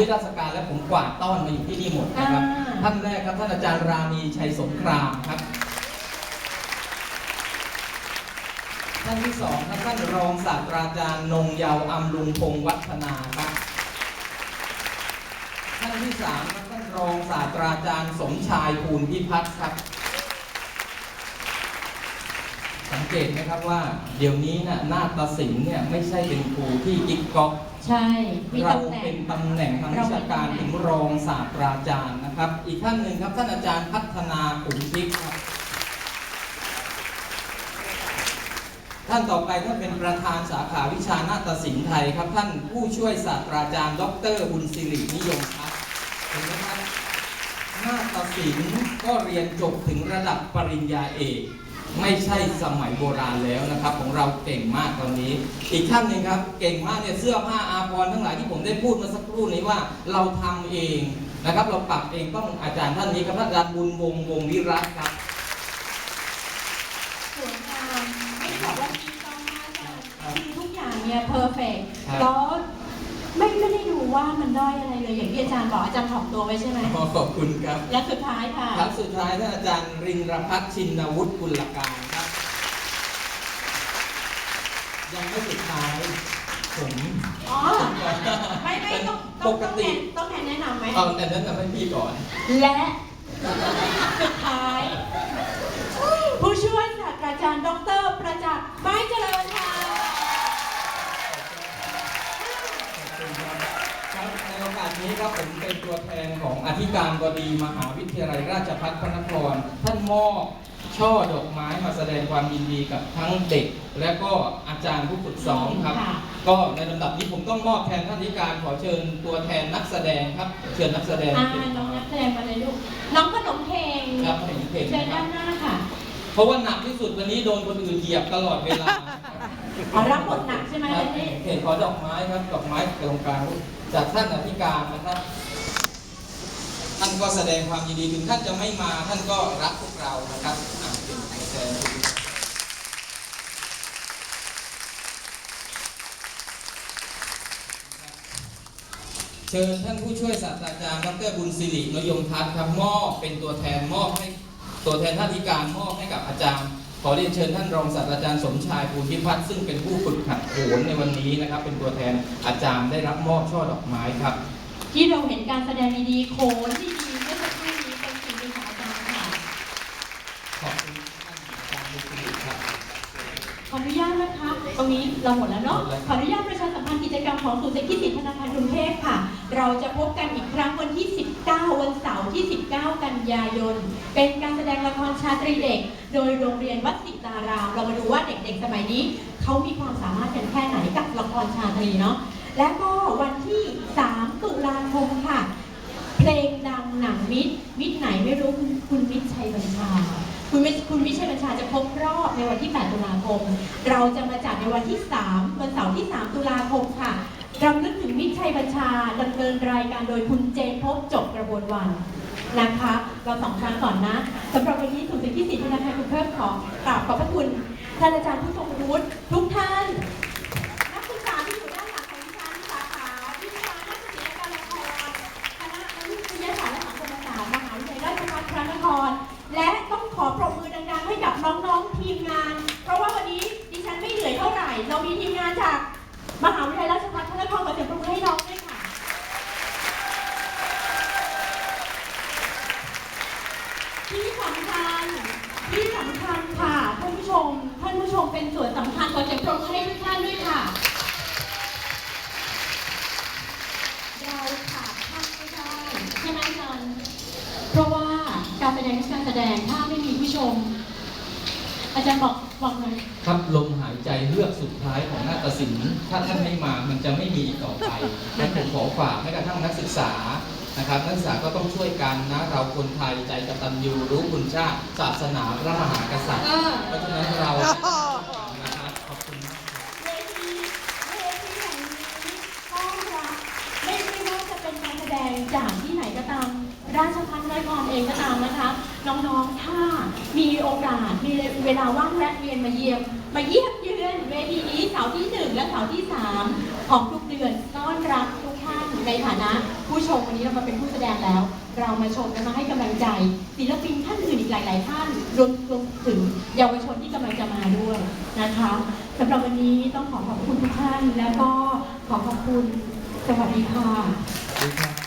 ด้วยราชการและผมกวาดต้อนมาอยู่ที่นี่หมดนะครับอ่าท่านแรกครับท่านอาจารย์ราณีชัยสงครามครับ ท่านที่สองครับท่านรองศาสตราจารย์นงเยาวอำลุงพงษ์วัฒนาครับท่านที่สามครับท่านรองศาสตราจารย์สมชายภูลพิพัฒน์ครับ สังเกตไหมครับว่า เดี๋ยวนี้น่ะนาฏศิลป์เนี่ยไม่ใช่เป็นครูที่กิ๊กก๊อกใช่ มีเราตำแหน่เป็งนตำแหน่งทางวิชาการถึงรองศาสตราจารย์นะครับ อีกท่านหนึ่งครับท่านอาจารย์พัฒนาขุนทิพย์ครับ ท่านต่อไปท่านเป็นประธานสาขาวิชานาฏศิลป์ไทยครับ ท่านผู้ช่วยศาสตราจารย์ ดรบุญศิรินิยมครับเห็นไหมครับ นาฏศิลป์ก็เรียนจบถึงระดับปริญญาเอก ไม่ใช่สมัยโบราณแล้วนะครับ ของเราเก่งมากตอนนี้ อีกท่านหนึ่งครับเก่งมากเนี่ยเสื้อผ้าอาภรณ์ทั้งหลายที่ผมได้พูดเมื่อสักครู่นี้ว่าเราทำเองนะครับ เราปรับเองต้องอาจารย์ท่านนี้ครับท่านอาจารย์บุญวงศ์วงศ์วิรัตครับสวยงามไม่ได้บอกว่าดีต้องมากเลยครับคือทุกอย่างเนี่ยเพอร์เฟกครับแล้วไม่ไม่ได้ดู ว่ามันด้อยอะไรเลยอย่างที่อาจารย์บอกอาจารย์ถ่อมตัวไว้ใช่ไหมขอขอบคุณครับ และสุดท้ายค่ะ ครับสุดท้ายท่านอาจารย์รินรพัฒน์ชินวุฒิกุลการครับ ยังไม่สุดท้ายผมอ๋อ ไม่ไม่ต้องปต้องกต้องแทตินต้องแทนแนะนำไหม เอาแต่นั้นทำให้พี่ก่อน และสุดท้าย ผู้ช่วยศาสตราจารย์ดรประจักษ์ไม้เจริญค่ะ ผมเป็นตัวแทนของอธิการบดีมหาวิทยาลัยราชภัฏพระนคร ท่านมอบช่อดอกไม้มาแสดงความยินดีกับทั้งเด็ก และก็อาจารย์ผู้ฝึกสอนครับ ค่ะ ก็ในลำดับนี้ผมต้องมอบแทนท่านอธิการขอเชิญตัวแทนนักแสดงครับ เชิญนักแสดงอ่าน้องนักแสดงมาเลยลูก น้องขนมเพลงครับเห็นเพจเชิญนะคด้ารับนหน้าค่ะเพราะว่าหนักที่สุดวันนี้โดนคนอื่นเหยียบตลอดเวลาอ๋อรับบทหนัก ขอดอกไม้ครับดอกไม้ตรงกลางจากท่านอธิการนะครับ ท่านก็แสดงความยินดีถึงท่านจะไม่มาท่านก็รักพวกเรานะครับอะเป็นแทนเชิญท่านผู้ช่วยศาสตราจารย์ดรบุญศิรินยมพัฒน์ครับมอบเป็นตัวแทนมอบให้ตัวแทนท่านอธิการมอบให้กับอาจารย์ ขอเรียนเชิญท่านรองศาสตราจารย์สมชายภูลพิพัฒน์ซึ่งเป็นผู้ฝึกหัดโขนในวันนี้นะครับ เป็นตัวแทนอาจารย์ได้รับมอบช่อดอกไม้ครับ ที่เราเห็นการแสดงดีๆโขนที่ดีเมื่อสักครู่นี้เป็นสิ่งดีของอาจารย์ค่ะขอบคุณท่านอาจารย์บุญศิริครับขออนุญาตนะคะ ตรงนี้เราหมดแล้วเนาะหมดแล้วขออนุญาตประชาสัมพันธ์กิจกรรมของศูนย์เศรษฐกิจธนาคารกรุงเทพค่ะ เราจะพบกันอีกครั้งวันที่ 19 วันเสาร์ที่ 19 กันยายน เป็นการแสดงละครชาตรีเด็ก โดยโรงเรียนวัดสิตาราม เรามาดูว่าเด็กๆ สมัยนี้เขามีความสามารถกันแค่ไหนกับละครชาตรีเนาะ และก็วันที่ 3 ตุลาคมค่ะ เพลงดังหนังมิตรมิตรไหนไม่รู้คุณคุณมิตรชัยบัญชา คุณวิชัยบัญชาจะครบรอบในวันที่ 8 ตุลาคม เราจะมาจัดในวันที่ 3 วันเสาร์ที่ 3 ตุลาคมค่ะรำลึกถึงวิชัยบัญชาดำเนินรายการโดยคุณเจนพบจบกระบวนวันนะคะ เราสองครั้งก่อนนะสำหรับวันนี้สุนย์สิทธิสิทธิธนาคารคุณเทพขอกราบขอบพระคุณท่านอาจารย์ผู้ทรงวุฒิทุกท่านกศึกษาที่อยู่ด้านหลังของดิฉันสาขาวิชานาฏศิลปละครคณะมนุษยศาสตร์และสังคมศาสตร์มหาวิทยาลัยราชภัฏพระนคร และต้องขอปรบมือดังๆให้กับน้องๆทีมงาน เพราะว่าวันนี้ดิฉันไม่เหนื่อยเท่าไหร่ เรามีทีมงานจากมหาวิทยาลัยราชภัฏพระนครมาเสียงปรบมือให้น้องด้วยค่ะ ที่สำคัญที่สำคัญค่ะท่านผู้ชมท่านผู้ชมเป็นส่วนสำคัญขอเสียงปรบมือให้ทุกท่านด้วยค่ะ เราขาดท่านไม่ได้ใช่ไหมอาจารย์เพราะว่าการแสดงทุกการแสดงถ้าไม่มีผู้ชม อาจารย์บอกบอกหน่อยครับลมหายใจเลือกสุดท้ายของนาฏศิลป์ถ้าท่านไม่มามันจะไม่มีอีกต่อไปงั้นผมขอฝากให้กับทั้งนักศึกษานะครับ นักศึกษาก็ต้องช่วยกันนะเราคนไทยใจกตัญญูรู้คุณชาติศาสนาพระมหากษัตริย์เพราะฉะนั้นเรานะครับขอบคุณมากครับเวทีเวทีแห่งนี้ต้อนรับไม่ไม่ว่าจะเป็นการแสดงจากที่ไหนก็ตามราชพัฒนครเองก็ตามนะคะ น้องๆ ถ้ามีโอกาส มีเวลาว่างแวะเวียนมาเยี่ยม มาเยี่ยมเยือนเวทีนี้เสาร์ที่หนึ่งและเสาร์ที่สามของทุกเดือนต้อนรับทุกท่านในฐานะ ผู้ชมวันนี้เรามาเป็นผู้แสดงแล้ว เรามาชมและมาให้กำลังใจศิลปินท่านอื่นอีกหลาย ๆ ท่านรวมรวมถึงเยาวชนที่กำลังจะมาด้วยนะคะสำหรับวันนี้ต้องขอขอบคุณทุกท่าน แล้วก็ขอขอบคุณสวัสดีค่ะ